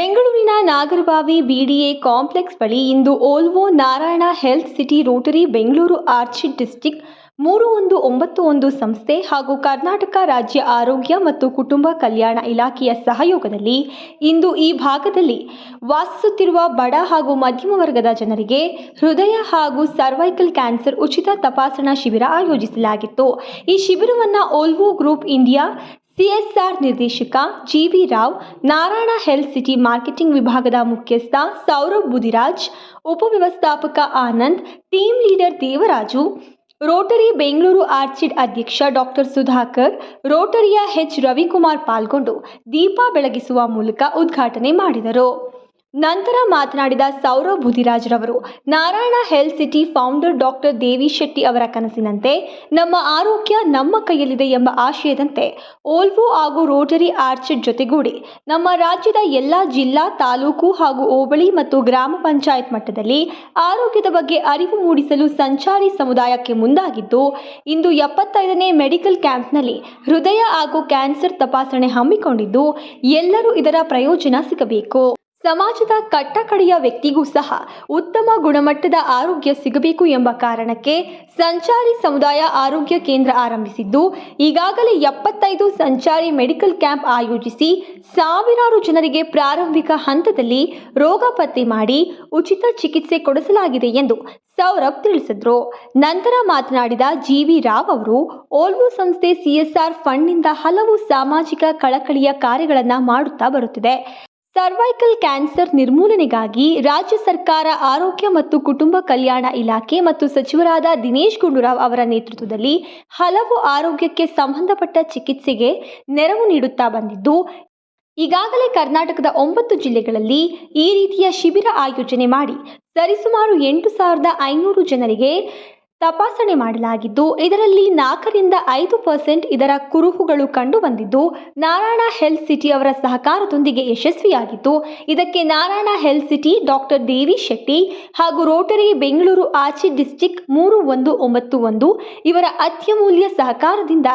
ಬೆಂಗಳೂರಿನ Nagarbhavi BDA complex ಬಳಿ ಇಂದು Volvo Narayana health city rotary Bengaluru orchid district ಮೂರು ಒಂದು ಒಂಬತ್ತು ಒಂದು ಸಂಸ್ಥೆ ಹಾಗೂ ಕರ್ನಾಟಕ ರಾಜ್ಯ ಆರೋಗ್ಯ ಮತ್ತು ಕುಟುಂಬ ಕಲ್ಯಾಣ ಇಲಾಖೆಯ ಸಹಯೋಗದಲ್ಲಿ ಇಂದು ಈ ಭಾಗದಲ್ಲಿ ವಾಸಿಸುತ್ತಿರುವ ಬಡ ಹಾಗೂ ಮಧ್ಯಮ ವರ್ಗದ ಜನರಿಗೆ ಹೃದಯ ಹಾಗೂ ಸರ್ವೈಕಲ್ ಕ್ಯಾನ್ಸರ್ ಉಚಿತ ತಪಾಸಣಾ ಶಿಬಿರ ಆಯೋಜಿಸಲಾಗಿತ್ತು. ಈ ಶಿಬಿರವನ್ನು ಓಲ್ವೋ ಗ್ರೂಪ್ ಇಂಡಿಯಾ ಸಿಎಸ್ಆರ್ ನಿರ್ದೇಶಕ GV Rao, Narayana health city marketing ವಿಭಾಗದ ಮುಖ್ಯಸ್ಥ Saurabh Budiraj, ಉಪವ್ಯವಸ್ಥಾಪಕ Anand, team leader Devaraju, rotary Bengaluru orchid ಅಧ್ಯಕ್ಷ ಡಾಕ್ಟರ್ ಸುಧಾಕರ್, ರೋಟರಿಯ ಎಚ್ ರವಿಕುಮಾರ್ ಪಾಲ್ಗೊಂಡು ದೀಪ ಬೆಳಗಿಸುವ ಮೂಲಕ ಉದ್ಘಾಟನೆ ಮಾಡಿದರು. ನಂತರ ಮಾತನಾಡಿದ Sourav ಬುದಿರಾಜ್ರವರು Narayana health city founder doctor Devi Shetty ಅವರ ಕನಸಿನಂತೆ ನಮ್ಮ ಆರೋಗ್ಯ ನಮ್ಮ ಕೈಯಲ್ಲಿದೆ ಎಂಬ ಆಶಯದಂತೆ ಓಲ್ವೋ ಹಾಗೂ ರೋಟರಿ ಆರ್ಚಿಡ್ ಜೊತೆಗೂಡಿ ನಮ್ಮ ರಾಜ್ಯದ ಎಲ್ಲ ಜಿಲ್ಲಾ, ತಾಲೂಕು ಹಾಗೂ ಹೋಬಳಿ ಮತ್ತು ಗ್ರಾಮ ಪಂಚಾಯತ್ ಮಟ್ಟದಲ್ಲಿ ಆರೋಗ್ಯದ ಬಗ್ಗೆ ಅರಿವು ಮೂಡಿಸಲು ಸಂಚಾರಿ ಸಮುದಾಯಕ್ಕೆ ಮುಂದಾಗಿದ್ದು, ಇಂದು ಎಪ್ಪತ್ತೈದನೇ ಮೆಡಿಕಲ್ ಕ್ಯಾಂಪ್ನಲ್ಲಿ ಹೃದಯ ಹಾಗೂ ಕ್ಯಾನ್ಸರ್ ತಪಾಸಣೆ ಹಮ್ಮಿಕೊಂಡಿದ್ದು, ಎಲ್ಲರೂ ಇದರ ಪ್ರಯೋಜನ ಸಿಗಬೇಕು. ಸಮಾಜದ ಕಟ್ಟಕಡೆಯ ವ್ಯಕ್ತಿಗೂ ಸಹ ಉತ್ತಮ ಗುಣಮಟ್ಟದ ಆರೋಗ್ಯ ಸಿಗಬೇಕು ಎಂಬ ಕಾರಣಕ್ಕೆ ಸಂಚಾರಿ ಸಮುದಾಯ ಆರೋಗ್ಯ ಕೇಂದ್ರ ಆರಂಭಿಸಿದ್ದು, ಈಗಾಗಲೇ ಎಪ್ಪತ್ತೈದು ಸಂಚಾರಿ ಮೆಡಿಕಲ್ ಕ್ಯಾಂಪ್ ಆಯೋಜಿಸಿ ಸಾವಿರಾರು ಜನರಿಗೆ ಪ್ರಾರಂಭಿಕ ಹಂತದಲ್ಲಿ ರೋಗ ಪತ್ತೆ ಮಾಡಿ ಉಚಿತ ಚಿಕಿತ್ಸೆ ಕೊಡಿಸಲಾಗಿದೆ ಎಂದು ಸೌರಭ್ ತಿಳಿಸಿದ್ರು. ನಂತರ ಮಾತನಾಡಿದ ಜಿವಿ ರಾವ್ ಅವರು, ಓಲ್ವು ಸಂಸ್ಥೆ ಸಿಎಸ್ಆರ್ ಫಂಡ್ನಿಂದ ಹಲವು ಸಾಮಾಜಿಕ ಕಳಕಳಿಯ ಕಾರ್ಯಗಳನ್ನು ಮಾಡುತ್ತಾ ಬರುತ್ತಿದೆ. ಸರ್ವೈಕಲ್ ಕ್ಯಾನ್ಸರ್ ನಿರ್ಮೂಲನೆಗಾಗಿ ರಾಜ್ಯ ಸರ್ಕಾರ ಆರೋಗ್ಯ ಮತ್ತು ಕುಟುಂಬ ಕಲ್ಯಾಣ ಇಲಾಖೆ ಮತ್ತು ಸಚಿವರಾದ ದಿನೇಶ್ ಗುಂಡೂರಾವ್ ಅವರ ನೇತೃತ್ವದಲ್ಲಿ ಹಲವು ಆರೋಗ್ಯಕ್ಕೆ ಸಂಬಂಧಪಟ್ಟ ಚಿಕಿತ್ಸೆಗೆ ನೆರವು ನೀಡುತ್ತಾ ಬಂದಿದ್ದು, ಈಗಾಗಲೇ ಕರ್ನಾಟಕದ ಒಂಬತ್ತು ಜಿಲ್ಲೆಗಳಲ್ಲಿ ಈ ರೀತಿಯ ಶಿಬಿರ ಆಯೋಜನೆ ಮಾಡಿ ಸರಿಸುಮಾರು ಎಂಟು ಸಾವಿರದ ಐನೂರು ಜನರಿಗೆ ತಪಾಸಣೆ ಮಾಡಲಾಗಿದ್ದು, ಇದರಲ್ಲಿ ನಾಲ್ಕರಿಂದ ಐದು ಪರ್ಸೆಂಟ್ ಇದರ ಕುರುಹುಗಳು ಕಂಡುಬಂದಿದ್ದು, ನಾರಾಯಣ ಹೆಲ್ತ್ ಸಿಟಿ ಅವರ ಸಹಕಾರದೊಂದಿಗೆ ಯಶಸ್ವಿಯಾಗಿತ್ತು ಇದಕ್ಕೆ Narayana health city doctor Devi Shetty ಹಾಗೂ ರೋಟರಿ ಬೆಂಗಳೂರು ಆಚೆ ಡಿಸ್ಟಿಕ್ ಮೂರು ಒಂದು ಒಂಬತ್ತು ಒಂದು ಇವರ ಅತ್ಯಮೂಲ್ಯ ಸಹಕಾರದಿಂದ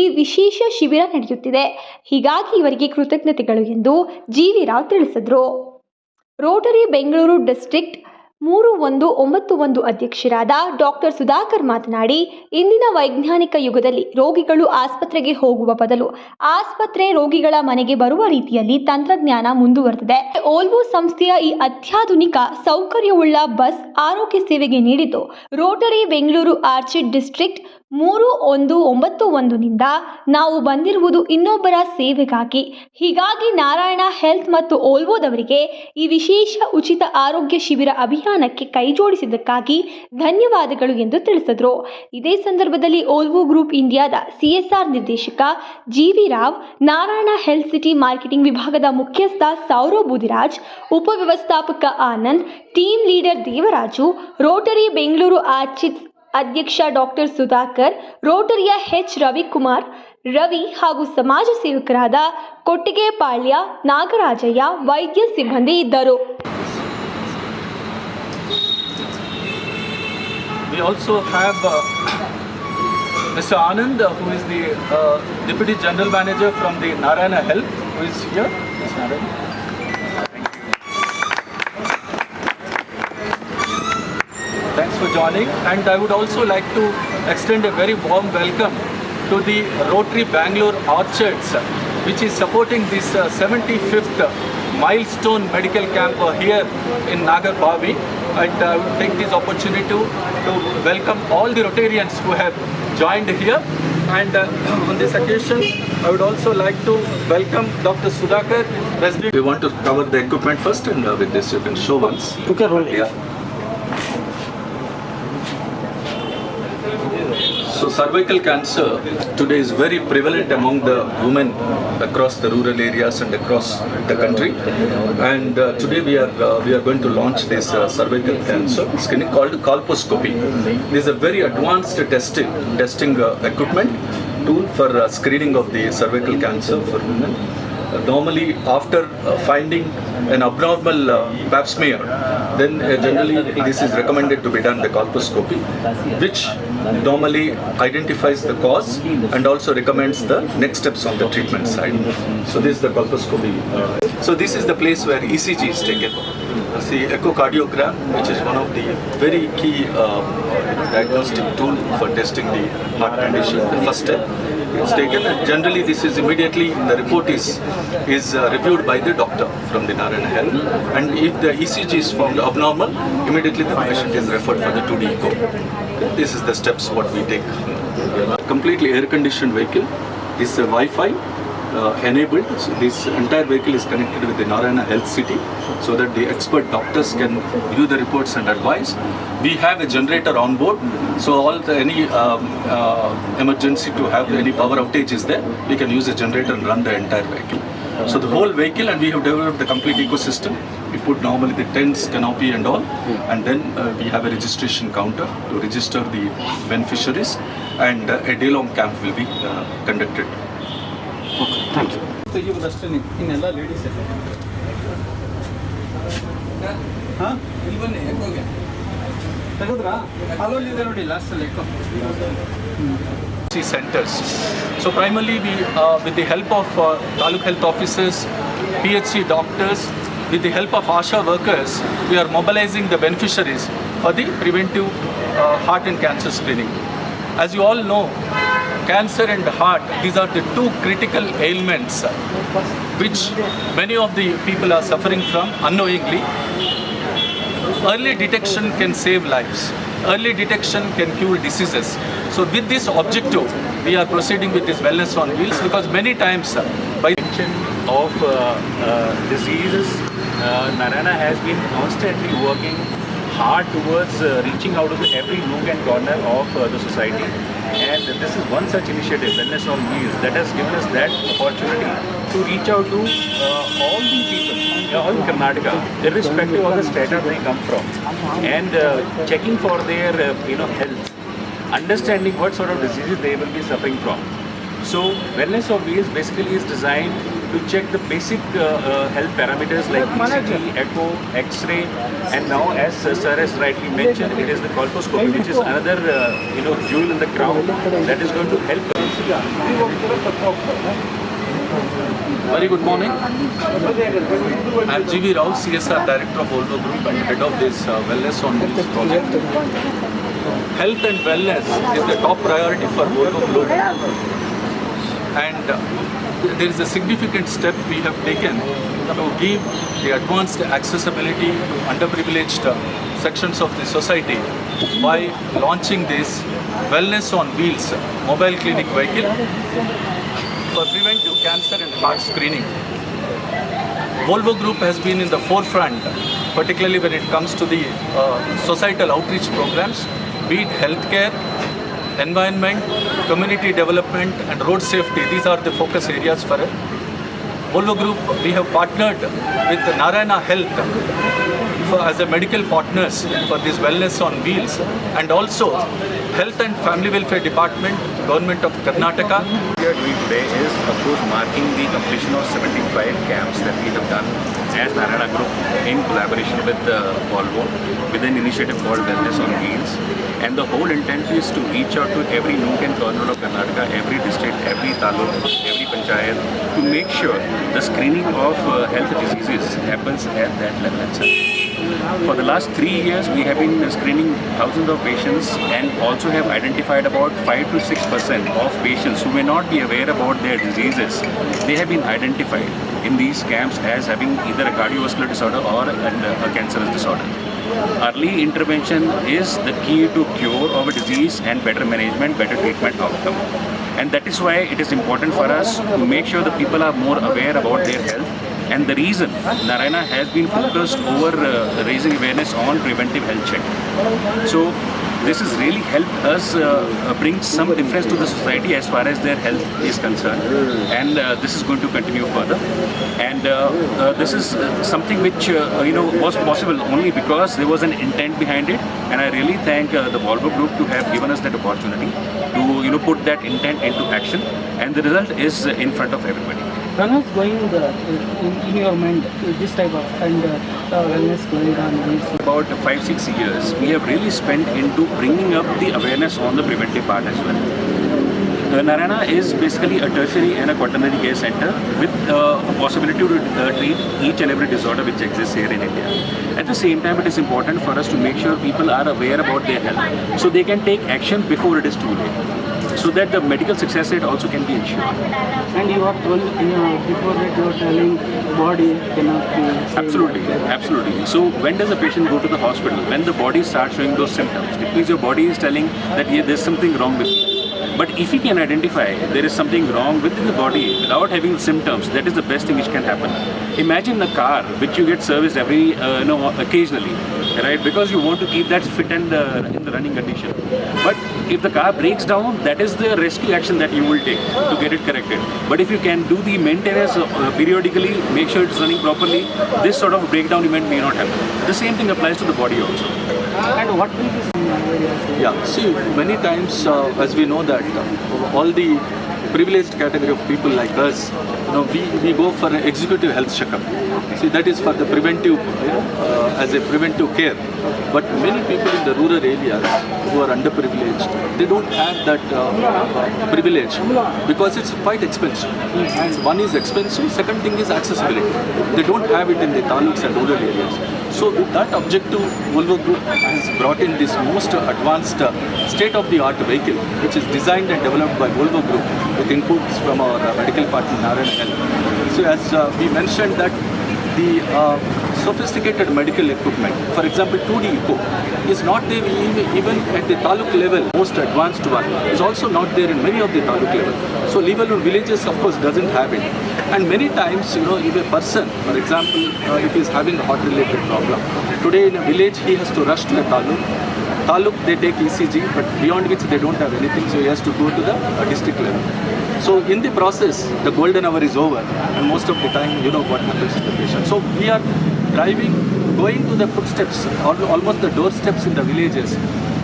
ಈ ವಿಶೇಷ ಶಿಬಿರ ನಡೆಯುತ್ತಿದೆ. ಹೀಗಾಗಿ ಇವರಿಗೆ ಕೃತಜ್ಞತೆಗಳು ಎಂದು ಜಿ ವಿ ರಾವ್ ತಿಳಿಸಿದರು. ರೋಟರಿ ಬೆಂಗಳೂರು ಡಿಸ್ಟ್ರಿಕ್ಟ್ ಮೂರು ಒಂದು ಒಂಬತ್ತು ಒಂದು ಅಧ್ಯಕ್ಷರಾದ ಡಾಕ್ಟರ್ ಸುಧಾಕರ್ ಮಾತನಾಡಿ, ಇಂದಿನ ವೈಜ್ಞಾನಿಕ ಯುಗದಲ್ಲಿ ರೋಗಿಗಳು ಆಸ್ಪತ್ರೆಗೆ ಹೋಗುವ ಬದಲು ಆಸ್ಪತ್ರೆ ರೋಗಿಗಳ ಮನೆಗೆ ಬರುವ ರೀತಿಯಲ್ಲಿ ತಂತ್ರಜ್ಞಾನ ಮುಂದುವರೆದಿದೆ. ಓಲ್ವೋ ಸಂಸ್ಥೆಯ ಈ ಅತ್ಯಾಧುನಿಕ ಸೌಕರ್ಯವುಳ್ಳ ಬಸ್ ಆರೋಗ್ಯ ಸೇವೆಗೆ ನೀಡಿದ್ದು, ರೋಟರಿ ಬೆಂಗಳೂರು ಆರ್ಚಿಡ್ ಡಿಸ್ಟ್ರಿಕ್ಟ್ ಮೂರು ಒಂದು ಒಂಬತ್ತು ಒಂದನಿಂದ ನಾವು ಬಂದಿರುವುದು ಇನ್ನೊಬ್ಬರ ಸೇವೆಗಾಗಿ. ಹೀಗಾಗಿ ನಾರಾಯಣ ಹೆಲ್ತ್ ಮತ್ತು ಓಲ್ವೋದವರಿಗೆ ಈ ವಿಶೇಷ ಉಚಿತ ಆರೋಗ್ಯ ಶಿಬಿರ ಅಭಿಯಾನಕ್ಕೆ ಕೈಜೋಡಿಸಿದ್ದಕ್ಕಾಗಿ ಧನ್ಯವಾದಗಳು ಎಂದು ತಿಳಿಸಿದರು. ಇದೇ ಸಂದರ್ಭದಲ್ಲಿ ಓಲ್ವೋ ಗ್ರೂಪ್ ಇಂಡಿಯಾದ ಸಿಎಸ್ಆರ್ ನಿರ್ದೇಶಕ GV Rao, Narayana health city marketing ವಿಭಾಗದ ಮುಖ್ಯಸ್ಥ Saurav ಬುದಿರಾಜ್, ಉಪವ್ಯವಸ್ಥಾಪಕ Anand, team leader Devaraju, rotary Bengaluru orchid ಅಧ್ಯಕ್ಷ ಡಾಕ್ಟರ್ ಸುಧಾಕರ್, ರೋಟರಿಯ ಎಚ್ ರವಿಕುಮಾರ್, ರವಿ ಹಾಗೂ ಸಮಾಜ ಸೇವಕರಾದ ಕೊಟ್ಟಿಗೆಪಾಳ್ಯ ನಾಗರಾಜಯ್ಯ, ವೈದ್ಯ ಸಿಬ್ಬಂದಿ ಇದ್ದರು. We also have uh, Mr. Anand, uh, who is the uh, Deputy General Manager from the Narayana Health, who is here. Yes, Narayana. Thanks for joining. And I would also like to extend a very warm welcome to the Rotary Bangalore Orchards, which is supporting this uh, 75th milestone medical camp uh, here in Nagar Bhavi. And I would take this opportunity to, to welcome all the Rotarians who have joined here. And uh, on this occasion, I would also like to welcome Dr. Sudhakar, President. We want to cover the equipment first, and uh, with this, you can show once. Okay, roll. Yeah. So cervical cancer today is very prevalent among the women across the rural areas and across the country. And uh, today we are uh, we are going to launch this uh, cervical cancer screening called colposcopy. This is a very advanced testing testing uh, equipment tool for uh, screening of the cervical cancer for women. Uh, normally after uh, finding an abnormal uh, pap smear then uh, generally this is recommended to be done the colposcopy which normally identifies the cause and also recommends the next steps on the treatment side. So this is the colposcopy. uh, So this is the place where ECG is taken. That's the echocardiogram, which is one of the very key uh, diagnostic tool for testing the heart condition. The first step it's taken and generally this is immediately the report is is uh, reviewed by the doctor from the Narayana Health and if the ECG is found abnormal immediately the patient is referred for the 2D echo. This is the steps what we take. Completely air conditioned vehicle This is a Wi-Fi uh, enabled. So this entire vehicle is connected with the Narayana Health City so that the expert doctors can view the reports and advise. We have a generator on board, so all the, any um, uh, emergency to have any power outage is there, we can use a generator and run the entire vehicle. So the whole vehicle and we have developed the complete ecosystem We put normally the tents, canopy and all and then uh, we have a registration counter to register the beneficiaries and uh, a day-long camp will be uh, conducted. ತೆಗಿಬೋದಷ್ಟೇ ಇನ್ನೆಲ್ಲ ladies ಹಾಂ ಇಲ್ಲಿ ಬನ್ನಿ ಎಕ್ಕೋಗೆ ತೆಗೆದ್ರಾ ಅಲ್ಲೊಂದಿದೆ ನೋಡಿ ಲಾಸ್ಟಲ್ಲಿ Ekco See centers. So primarily we, uh, with the help of uh, Taluk health officers, PHC doctors, with the help of ASHA workers, we are mobilizing the beneficiaries for the preventive uh, heart and cancer screening. As you all know, cancer and heart, these are the two critical ailments which many of the people are suffering from unknowingly early detection can save lives. Early detection can cure diseases. So with this objective, we are proceeding with this wellness on wheels because many times uh, by of uh, uh, diseases, uh, Narayana has been constantly working hard towards uh, reaching out to every nook and corner of uh, the society. And this is one such initiative, Wellness on Wheels, that has given us that opportunity to reach out to uh, all the people, all in Karnataka, irrespective of the strata they come from, and uh, checking for their uh, you know health, understanding what sort of diseases they will be suffering from. So, Wellness of Wheels basically is designed to check the basic uh, uh, health parameters like ECG, echo, X-ray, and now, as uh, Sir has rightly mentioned, it is the colposcopy, which is another uh, you know jewel in the crown that is going to help very good morning. I am GV Rao, CSR Director of Volvo Group and head of this uh, Wellness on Wheels project. Health and wellness is the top priority for Volvo Group. And uh, there is a significant step we have taken to give the advanced accessibility to underprivileged uh, sections of the society by launching this Wellness on Wheels mobile clinic vehicle for preventive cancer and heart screening. Volvo Group has been in the forefront, particularly when it comes to the uh, societal outreach programs, be it healthcare, environment, community development, and road safety. These are the focus areas for it. Volvo Group, we have partnered with Narayana Health for, as a medical partners for this wellness on wheels, and also Health and Family Welfare Department, Government of Karnataka, What we are doing today is, of course, marking the completion of 75 camps that we have done as Narayana Group in collaboration with uh, Volvo with an initiative called Wellness on Wheels. And the whole intent is to reach out to every nook and corner of Karnataka, every district, every taluk, every panchayat to make sure the screening of uh, health diseases happens at that level itself. For the last three years, we have been screening thousands of patients and also have identified about 5 to 6 percent of patients who may not be aware about their diseases. They have been identified in these camps as having either a cardiovascular disorder or a cancerous disorder. Early intervention is the key to cure of a disease and better management, better treatment outcome. And that is why it is important for us to make sure the people are more aware about their health and the reason Narayana has been focused over uh, raising awareness on preventive health check. So this has really helped us uh, uh, bring some difference to the society as far as their health is concerned, and uh, this is going to continue further. And uh, uh, this is uh, something which you know was possible only because there was an intent behind it, and I really thank the Volvo Group to have given us that opportunity to you know put that intent into action, and the result is in front of everybody. Runners going uh, in, in your mind uh, this type of and uh, uh, wellness going on about five six years we have really spent into bringing up the awareness on the preventive part as well uh, Narayana is basically a tertiary and a quaternary care center with uh, a possibility to treat each and every disorder which exists here in India. At the same time, it is important for us to make sure people are aware about their health so they can take action before it is too late. So that the medical success rate also can be ensured. and you are told you know, before that you are telling body cannot be. Absolutely, absolutely. So when does a patient go to the hospital? When the body starts showing those symptoms. It means your body is telling that yeah, there's something wrong with you. But if you can identify there is something wrong within the body without having symptoms, that is the best thing which can happen. Imagine a car which you get serviced every, uh, you know, occasionally, right? Because you want to keep that fit and uh, in the running condition. But if the car breaks down, that is the rescue action that you will take to get it corrected. But if you can do the maintenance uh, periodically, make sure it's running properly, this sort of breakdown event may not happen. The same thing applies to the body also. and what will Yeah, see, many times, uh, as we know that uh, all the privileged category of people like us, you know, we, we go for an executive health checkup. See, that is for the preventive, uh, as a preventive care. But many people in the rural areas who are underprivileged, they don't have that uh, uh, privilege because it's quite expensive. And one is expensive, second thing is accessibility. They don't have it in the taluks and rural areas. So with that objective, Volvo Group has brought in this most advanced uh, state-of-the-art vehicle, which is designed and developed by Volvo Group with inputs from our uh, medical partner Narayan Health. So as uh, we mentioned that the uh, sophisticated medical equipment, for example 2D Eco, is not there even, at the taluk level, most advanced one, is also not there in many of the taluk level. So level villages of course doesn't have it. And many times, you know, if a person, for example, uh, if he is having a heart related problem, today in a village he has to rush to a taluk. Taluk they take ECG, but beyond which they don't have anything, so he has to go to the uh, district level. So in the process, the golden hour is over, and most of the time, you know what happens to the patient. So we are driving, going to the footsteps, al- almost the doorsteps in the villages,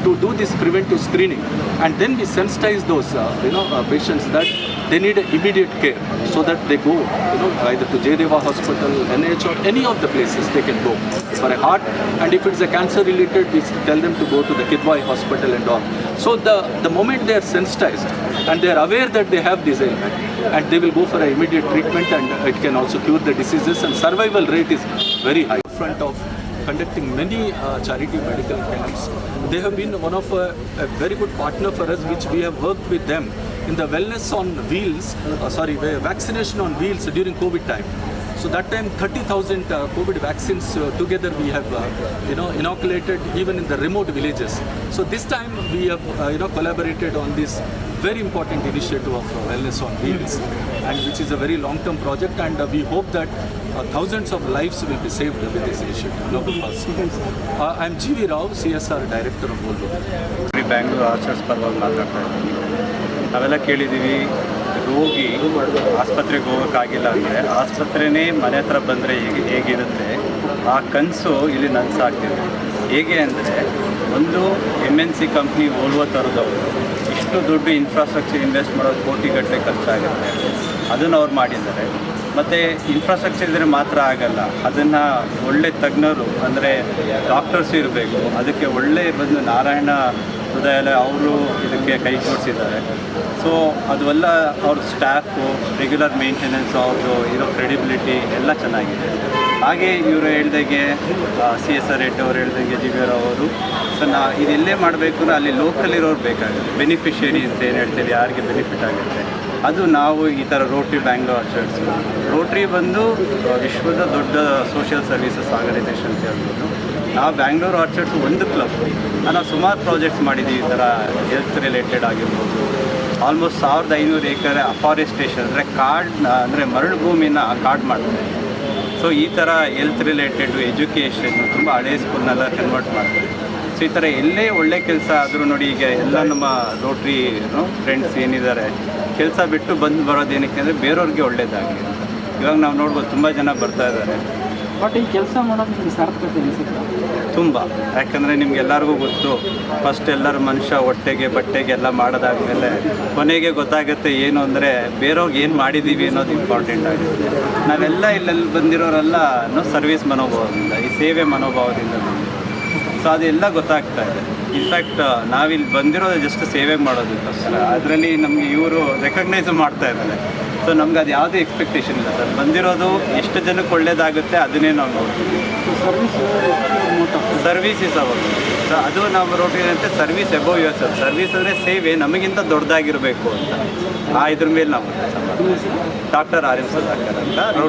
to do this preventive screening, and then we sensitize those, uh, you know, uh, patients that they need immediate care, so that they go, you know, either to Jaydeva Hospital, NH, or any of the places they can go for a heart, and if it's a cancer related, we tell them to go to the Kidwai Hospital and all. So the the moment they are sensitized and they are aware that they have this ailment, and they will go for an immediate treatment, and it can also cure the diseases, and survival rate is very high. Front of conducting many uh, charity medical camps. They have been one of a, a very good partner for us, which we have worked with them in the wellness on wheels, uh, sorry, vaccination on wheels during COVID time. So that time, 30,000 uh, COVID vaccines uh, together we have, uh, you know, inoculated even in the remote villages. So this time we have, uh, you know, collaborated on this very important initiative of uh, wellness on wheels, and which is a very long-term project. And uh, we hope that uh, thousands of lives will be saved with this initiative. Cause. Uh, I'm G.V. Rao, CSR Director of Volvo. Bangalore Archers ಪರವಾಗಿ ಮಾತಾಡ್ತಾ ಇದ್ದೀವಿ ನಾವೆಲ್ಲ ಕೇಳಿದ್ದೀವಿ ರೋಗಿ ಆಸ್ಪತ್ರೆಗೆ ಹೋಗೋಕ್ಕಾಗಿಲ್ಲ ಅಂದರೆ ಆಸ್ಪತ್ರೆನೇ ಮನೆ ಹತ್ರ ಬಂದರೆ ಹೇಗೆ ಹೇಗಿರುತ್ತೆ? ಆ ಕನಸು ಇಲ್ಲಿ ನನಸಾಗ್ತಿದೆ ಹೇಗೆ ಅಂದರೆ ಒಂದು M N C company Volvo ಥರದವರು ಇಷ್ಟು ದೊಡ್ಡ ಇನ್ಫ್ರಾಸ್ಟ್ರಕ್ಚರ್ ಇನ್ವೆಸ್ಟ್ ಮಾಡೋದು ಕೋಟಿಗಟ್ಟಲೆ ಖರ್ಚಾಗುತ್ತೆ. ಅದನ್ನು ಅವ್ರು ಮಾಡಿದ್ದಾರೆ. ಮತ್ತು ಇನ್ಫ್ರಾಸ್ಟ್ರಕ್ಚರ್ ಇದ್ದರೆ ಮಾತ್ರ ಆಗಲ್ಲ. ಅದನ್ನು ಒಳ್ಳೆ ತಜ್ಞರು ಅಂದರೆ ಡಾಕ್ಟರ್ಸ್ ಇರಬೇಕು. ಅದಕ್ಕೆ ಒಳ್ಳೆ ಬಂದು ನಾರಾಯಣ ಹೃದಯಾಲಯ ಅವರು ಇದಕ್ಕೆ ಕೈ ಜೋಡಿಸಿದ್ದಾರೆ. ಸೊ ಅದೆಲ್ಲ ಅವ್ರ ಸ್ಟಾಫು ರೆಗ್ಯುಲರ್ ಮೇಂಟೆನೆನ್ಸ್ ಅವ್ರದ್ದು ಇರೋ ಕ್ರೆಡಿಬಿಲಿಟಿ ಎಲ್ಲ ಚೆನ್ನಾಗಿದೆ. ಹಾಗೆ ಇವರು ಹೇಳ್ದಾಗೆ ಸಿ ಎಸ್ ಆರ್ ರೆಡ್ಡಿ ಅವ್ರು ಹೇಳ್ದಂಗೆ ಜಿವಿಯರ್ ಅವರು. ಸೊ ನಾ ಇದೆಲ್ಲೇ ಮಾಡಬೇಕು ಅಂದರೆ ಅಲ್ಲಿ ಲೋಕಲ್ ಇರೋರು ಬೇಕಾಗುತ್ತೆ. ಬೆನಿಫಿಷಿಯರಿ ಅಂತ ಏನು ಹೇಳ್ತೀವಿ ಯಾರಿಗೆ ಬೆನಿಫಿಟ್ ಆಗುತ್ತೆ. ಅದು ನಾವು ಈ ಥರ ರೋಟ್ರಿ ಬ್ಯಾಂಗ್ಲೂರ್ ಆಚರಿಸ್ತೀವಿ ರೋಟ್ರಿ ಬಂದು ವಿಶ್ವದ ದೊಡ್ಡ ಸೋಷಿಯಲ್ ಸರ್ವಿಸಸ್ ಆರ್ಗನೈಸೇಷನ್ ಅಂತ ಹೇಳ್ಬೋದು. ನಾವು ಬ್ಯಾಂಗ್ಳೂರು ಆರ್ಚರ್ಡ್ಸ್ ಒಂದು ಕ್ಲಬ್ ನಾವು ಸುಮಾರು ಪ್ರಾಜೆಕ್ಟ್ಸ್ ಮಾಡಿದ್ದೀವಿ ಈ ಥರ ಹೆಲ್ತ್ ರಿಲೇಟೆಡ್ ಆಗಿರ್ಬೋದು. ಆಲ್ಮೋಸ್ಟ್ ಸಾವಿರದ ಐನೂರು ಎಕರೆ ಅಫಾರೆಸ್ಟೇಷನ್ ಅಂದರೆ ಕಾಡ್, ಅಂದರೆ ಮರಳು ಭೂಮಿನ ಕಾಡ್ ಮಾಡ್ತಾರೆ. ಸೊ ಈ ಥರ ಹೆಲ್ತ್ ರಿಲೇಟೆಡ್ ಎಜುಕೇಷನ್ ತುಂಬ ಹಳೆ ಸ್ಕೂಲ್ನೆಲ್ಲ ಕನ್ವರ್ಟ್ ಮಾಡ್ತಾರೆ. ಸೊ ಈ ಥರ ಎಲ್ಲೇ ಒಳ್ಳೆ ಕೆಲಸ ಆದರೂ ನೋಡಿ ಈಗ ಎಲ್ಲ ನಮ್ಮ ರೋಟ್ರಿ ಫ್ರೆಂಡ್ಸ್ ಏನಿದ್ದಾರೆ, ಕೆಲಸ ಬಿಟ್ಟು ಬಂದು ಬರೋದೇನಕ್ಕೆ ಅಂದರೆ ಬೇರೆಯವ್ರಿಗೆ ಒಳ್ಳೇದಾಗಲಿ ಇವಾಗ ನಾವು ನೋಡ್ಬೋದು ತುಂಬ ಜನ ಬರ್ತಾ ಇದ್ದಾರೆ. ಬಟ್ ಈ ಕೆಲಸ ಮಾಡೋದು ನಿಮ್ಗೆ ಸಾರ್ಥಕತೆ ಅನಿಸುತ್ತೆ? ತುಂಬ. ಯಾಕಂದರೆ ನಿಮಗೆಲ್ಲರಿಗೂ ಗೊತ್ತು ಫಸ್ಟ್ ಎಲ್ಲರ ಮನುಷ್ಯ ಹೊಟ್ಟೆಗೆ, ಬಟ್ಟೆಗೆ ಎಲ್ಲ ಮಾಡೋದಾದ್ಮೇಲೆ ಕೊನೆಗೆ ಗೊತ್ತಾಗುತ್ತೆ ಏನು ಅಂದರೆ ಬೇರೆಯವ್ರಿಗೆ ಏನು ಮಾಡಿದ್ದೀವಿ ಅನ್ನೋದು ಇಂಪಾರ್ಟೆಂಟ್ ಆಗಿರುತ್ತೆ ನಾವೆಲ್ಲ ಇಲ್ಲೆಲ್ಲಿ ಬಂದಿರೋರೆಲ್ಲ ಸರ್ವಿಸ್ ಮನೋಭಾವದಿಂದ, ಈ ಸೇವೆ ಮನೋಭಾವದಿಂದ. ಸೊ ಅದೆಲ್ಲ ಗೊತ್ತಾಗ್ತಾ ಇದೆ. ಇನ್ಫ್ಯಾಕ್ಟ್ ನಾವಿಲ್ಲಿ ಬಂದಿರೋದು ಜಸ್ಟ್ ಸೇವೆ ಮಾಡೋದಕ್ಕೋಸ್ಕರ. ಅದರಲ್ಲಿ ನಮಗೆ ಇವರು ರೆಕಗ್ನೈಸ್ ಮಾಡ್ತಾ ಇದ್ದಾರೆ. ಸೊ ನಮ್ಗೆ ಅದು ಯಾವುದೇ ಎಕ್ಸ್ಪೆಕ್ಟೇಷನ್ ಇಲ್ಲ ಸರ್. ಬಂದಿರೋದು ಎಷ್ಟು ಜನಕ್ಕೆ ಒಳ್ಳೇದಾಗುತ್ತೆ ಅದನ್ನೇ ನಾವು ನೋಡ್ತೀವಿ. ಸರ್ವಿಸ್ ಅವರು ಸೊ ಅದು ನಾವು ನೋಡಿದಂತೆ ಅಂತ service above yourself service ಅಂದರೆ ಸೇವೆ ನಮಗಿಂತ ದೊಡ್ಡದಾಗಿರಬೇಕು ಅಂತ. ಆ ಇದ್ರ ಮೇಲೆ ನಾವು ಡಾಕ್ಟರ್ ಆರ್ ಎಂ ಸುಧಾಕರ್ ಅಂತ.